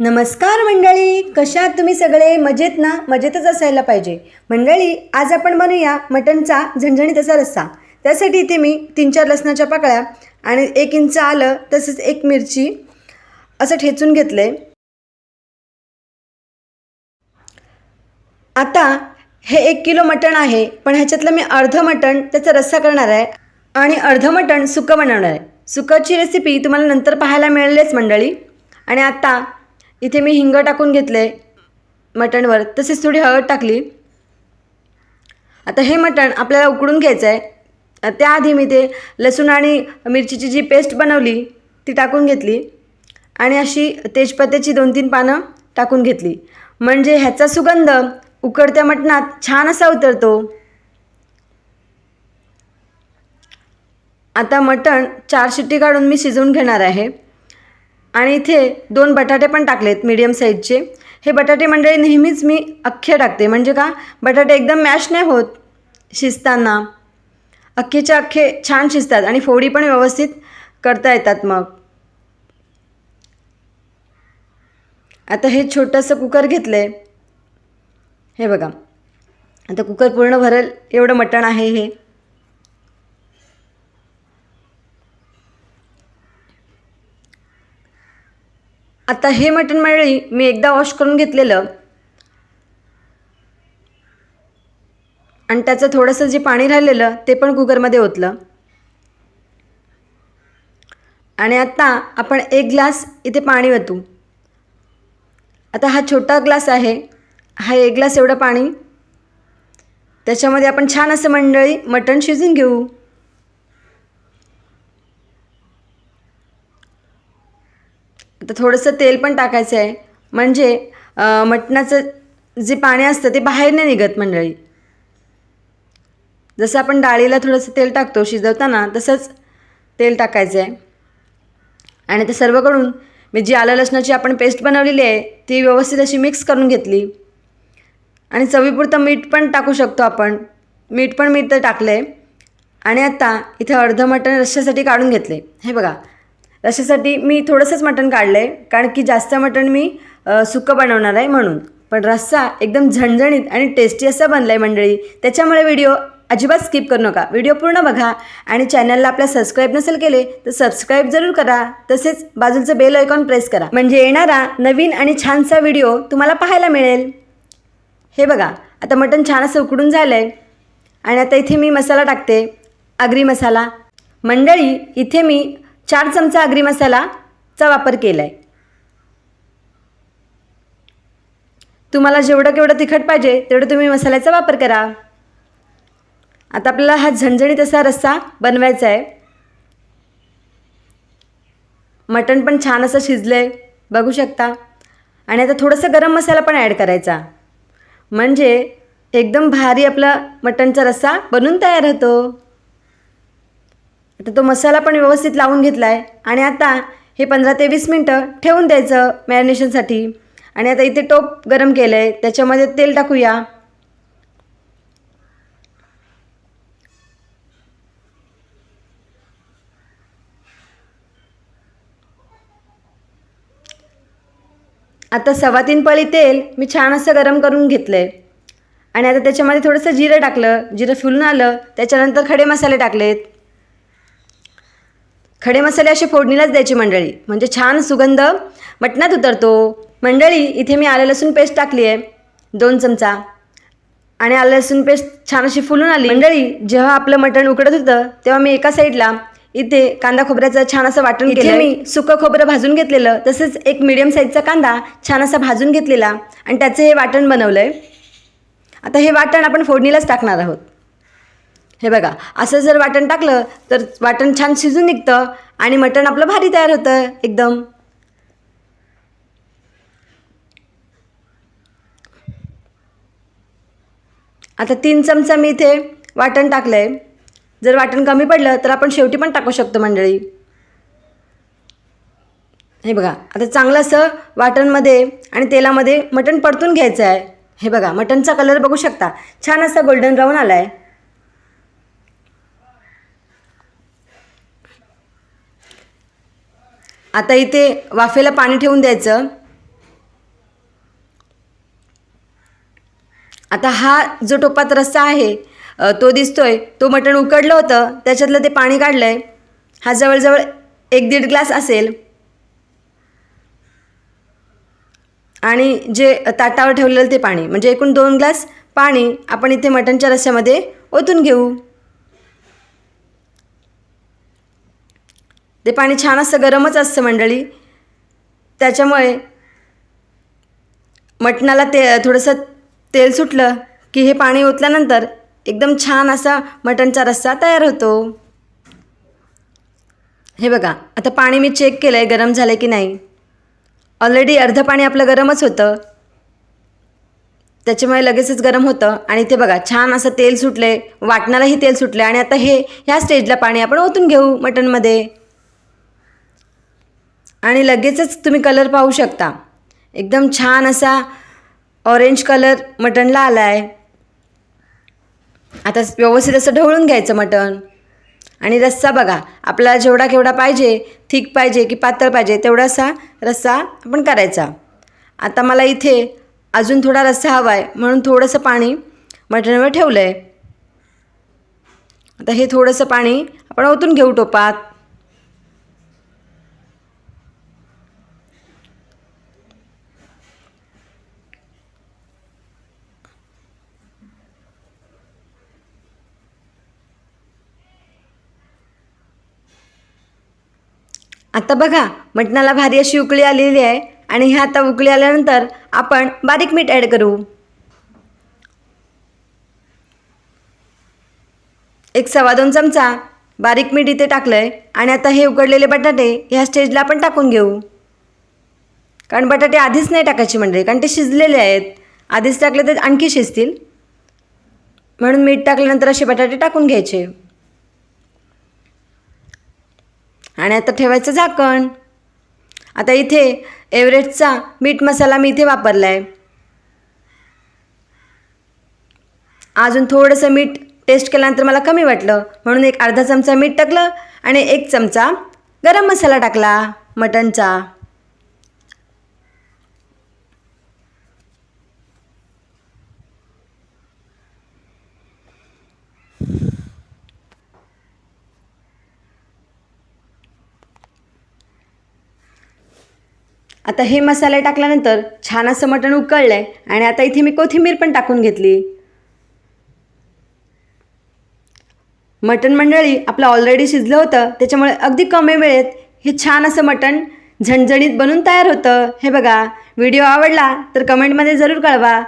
नमस्कार मंडळी कशा तुम्ही सगळे? मजेत ना? मजेतच असायला पाहिजे. मंडळी आज आपण बनवूया मटणचा झणझणीत असा रस्सा. त्यासाठी इथे मी तीन चार लसणाच्या पाकळ्या आणि एक इंच आलं तसेच एक मिरची असं ठेचून घेतलं आहे आता हे एक किलो मटण आहे पण ह्याच्यातलं मी अर्धं मटण त्याचा रस्सा करणार आहे आणि अर्धं मटण सुकं बनवणार आहे. सुकाची रेसिपी तुम्हाला नंतर पाहायला मिळेलच मंडळी. आणि आता इथे मी हिंग टाकून घेतले मटणवर. तसेच थोडी हळद टाकली. आता हे मटण आपल्याला उकडून घ्यायचं आहे त्याआधी मी ते लसूण आणि मिरचीची जी पेस्ट बनवली ती टाकून घेतली. आणि अशी तेजपत्त्याची दोन तीन पानं टाकून घेतली. म्हणजे ह्याचा सुगंध उकडत्या मटणात छान असा उतरतो. आता मटण चार शिट्टी काढून मी शिजवून घेणार आहे. आणि इथे दोन बटाटे पण टाकलेत मीडियम साईजचे हे बटाटे मंडळी नेहमीच मी अख्खे टाकते. म्हणजे का? बटाटे एकदम मॅश नाही होत शिजताना. अख्खेच्या अख्खे छान शिजतात आणि फोडी पण व्यवस्थित करता येतात मग. आता हे छोटंसं कुकर घेतलं आहे हे बघा. आता कुकर पूर्ण भरेल. एवढं मटण आहे हे. आता हे मटण मंडळी मी एकदा वॉश करून घेतलेलं. आणि त्याचं थोडंसं जे पाणी राहिलेलं ते पण कुकरमध्ये ओतलं. आणि आत्ता आपण एक ग्लास इथे पाणी ओतू. आता हा छोटा ग्लास आहे. हा एक ग्लास एवढं पाणी. त्याच्यामध्ये आपण छान असं मंडळी मटण शिजून घेऊ. आता थोडंसं तेल पण टाकायचं आहे. म्हणजे मटणाचं जे पाणी असतं ते बाहेर नाही निघत मंडळी. जसं आपण डाळीला थोडंसं तेल टाकतो शिजवताना तसंच तेल टाकायचं आहे. आणि ते सर्वकडून मी जी आलं लसणाची आपण पेस्ट बनवलेली आहे ती व्यवस्थित अशी मिक्स करून घेतली. आणि चवीपुरतं मीठ पण टाकू शकतो आपण. मीठ पण मी तर टाकलं आहे आणि आता इथे अर्धं मटण रश्श्यासाठी काढून घेतले हे बघा रशासाठी मी थोडंसंच मटण काढलं आहे कारण की जास्त मटण मी सुकं बनवणार आहे म्हणून. पण रस्सा एकदम झणझणीत आणि टेस्टी असा बनला आहे मंडळी. त्याच्यामुळे व्हिडिओ अजिबात स्किप करू नका. व्हिडिओ पूर्ण बघा आणि चॅनलला आपल्या सबस्क्राईब नसेल केले तर सबस्क्राईब जरूर करा. तसेच बाजूचं बेल आयकॉन प्रेस करा. म्हणजे येणारा नवीन आणि छानसा व्हिडिओ तुम्हाला पाहायला मिळेल. हे बघा आता मटण छान असं उकडून झालं आहे आणि आता इथे मी मसाला टाकते. आगरी मसाला. मंडळी इथे मी चार चमचा आगरी मसालाचा वापर केला आहे तुम्हाला जेवढं केवढं तिखट पाहिजे तेवढं तुम्ही मसाल्याचा वापर करा. आता आपल्याला हा झणझणीत असा रस्सा बनवायचा आहे. मटण पण छान असं शिजलं आहे बघू शकता. आणि आता थोडंसं गरम मसाला पण ॲड करायचा. म्हणजे एकदम भारी आपला मटणचा रस्सा बनून तयार होतो. आता तो मसाला पण व्यवस्थित लावून घेतला आहे आणि आता हे पंधरा ते वीस मिनटं ठेवून द्यायचं मॅरिनेशनसाठी. आणि आता इथे टोप गरम केलं आहे त्याच्यामध्ये तेल टाकूया. आता सव्वा तीन पळी तेल मी छान असं गरम करून घेतलं आहे आणि आता त्याच्यामध्ये थोडंसं जिरं टाकलं. जिरं फुलून आलं. त्याच्यानंतर खडे मसाले टाकलेत. खडे मसाले असे फोडणीलाच द्यायची मंडळी. म्हणजे छान सुगंध. मटणात उतरतो. मंडळी इथे मी आलं लसूण पेस्ट टाकली आहे दोन चमचा. आणि आलं लसूण पेस्ट छान अशी फुलून आली. मंडळी जेव्हा आपलं मटण उकडत होतं तेव्हा मी एका साईडला इथे कांदा खोबऱ्याचं छान असं वाटून केलं मी सुकं खोबरं भाजून घेतलेलं तसंच एक मिडियम साईजचा कांदा छान असा भाजून घेतलेला. आणि त्याचं हे वाटण बनवलं आहे आता हे वाटण आपण फोडणीलाच टाकणार आहोत. हे बघा असं जर वाटण टाकलं तर वाटण छान शिजून निघतं आणि मटण आपलं भारी तयार होतं एकदम. आता तीन चमचा मी इथे वाटण टाकलं आहे जर वाटण कमी पडलं तर आपण शेवटी पण टाकू शकतो मंडळी. हे बघा आता चांगलं असं वाटणमध्ये आणि तेलामध्ये मटण परतून घ्यायचं आहे. हे बघा मटणचा कलर बघू शकता. छान असा गोल्डन ब्राऊन आला आहे आता इथे वाफेला पाणी ठेवून द्यायचं. आता हा जो टोपात रस्सा आहे तो दिसतोय. तो मटण उकडलं होतं त्याच्यातलं ते पाणी काढलं आहे हा जवळजवळ एक दीड ग्लास असेल. आणि जे ताटावर ठेवलेलं ते पाणी म्हणजे एकूण दोन ग्लास पाणी आपण इथे मटणच्या रस्स्यामध्ये ओतून घेऊ. ते पाणी छान असं गरमच असतं मंडळी. त्याच्यामुळे मटणाला ते थोडंसं तेल सुटलं की हे पाणी ओतल्यानंतर एकदम छान असा मटणचा रस्सा तयार होतो. हे बघा आता पाणी मी चेक केलं आहे गरम झालं की नाही. ऑलरेडी अर्धं पाणी आपलं गरमच होतं. त्याच्यामुळे लगेचच गरम होतं आणि ते बघा छान असं तेल सुटले वाटणालाही तेल सुटले आणि आता हे ह्या स्टेजला पाणी आपण ओतून घेऊ मटणमध्ये. आणि लगेचच तुम्ही कलर पाहू शकता. एकदम छान असा ऑरेंज कलर मटणला आला आहे आता व्यवस्थित असं ढवळून घ्यायचं मटण. आणि रस्सा बघा आपल्याला जेवढा केवढा पाहिजे थिक पाहिजे की पातळ पाहिजे तेवढासा रस्सा आपण करायचा. आता मला इथे अजून थोडा रस्सा हवा आहे म्हणून थोडंसं पाणी मटणावर ठेवलं आहे आता हे थोडंसं पाणी आपण ओतून घेऊ टोपात. आता बघा मटणाला भारी अशी उकळी आलेली आहे आणि ह्या आता उकळी आल्यानंतर आपण बारीक मीठ ॲड करू. एक सव्वा दोन चमचा बारीक मीठ इथे टाकलं आहे आणि आता हे उकडलेले बटाटे ह्या स्टेजला आपण टाकून घेऊ. कारण बटाटे आधीच नाही टाकायचे म्हणजे कारण ते शिजलेले आहेत. आधीच टाकले तर आणखी शिजतील. म्हणून मीठ टाकल्यानंतर असे बटाटे टाकून घ्यायचे. आणि आता ठेवायचं झाकण. आता इथे एव्हरेस्टचा मीठ मसाला मी इथे वापरला आहे अजून थोडंसं मीठ टेस्ट केल्यानंतर मला कमी वाटलं. म्हणून एक अर्धा चमचा मीठ टाकलं आणि एक चमचा गरम मसाला टाकला मटनचा. आता हे मसाले टाकल्यानंतर छान असं मटण उकळलं आहे आणि आता इथे मी कोथिंबीर पण टाकून घेतली. मटण मंडळी आपलं ऑलरेडी शिजलं होतं त्याच्यामुळे अगदी कमी वेळेत हे छान असं मटण झणझणीत बनून तयार होतं. हे बघा व्हिडिओ आवडला तर कमेंटमध्ये जरूर कळवा.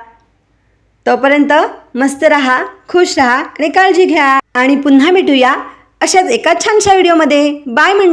तोपर्यंत मस्त रहा खुश रहा आणि काळजी घ्या. आणि पुन्हा भेटूया अशाच एका छानशा व्हिडिओमध्ये बाय म्हण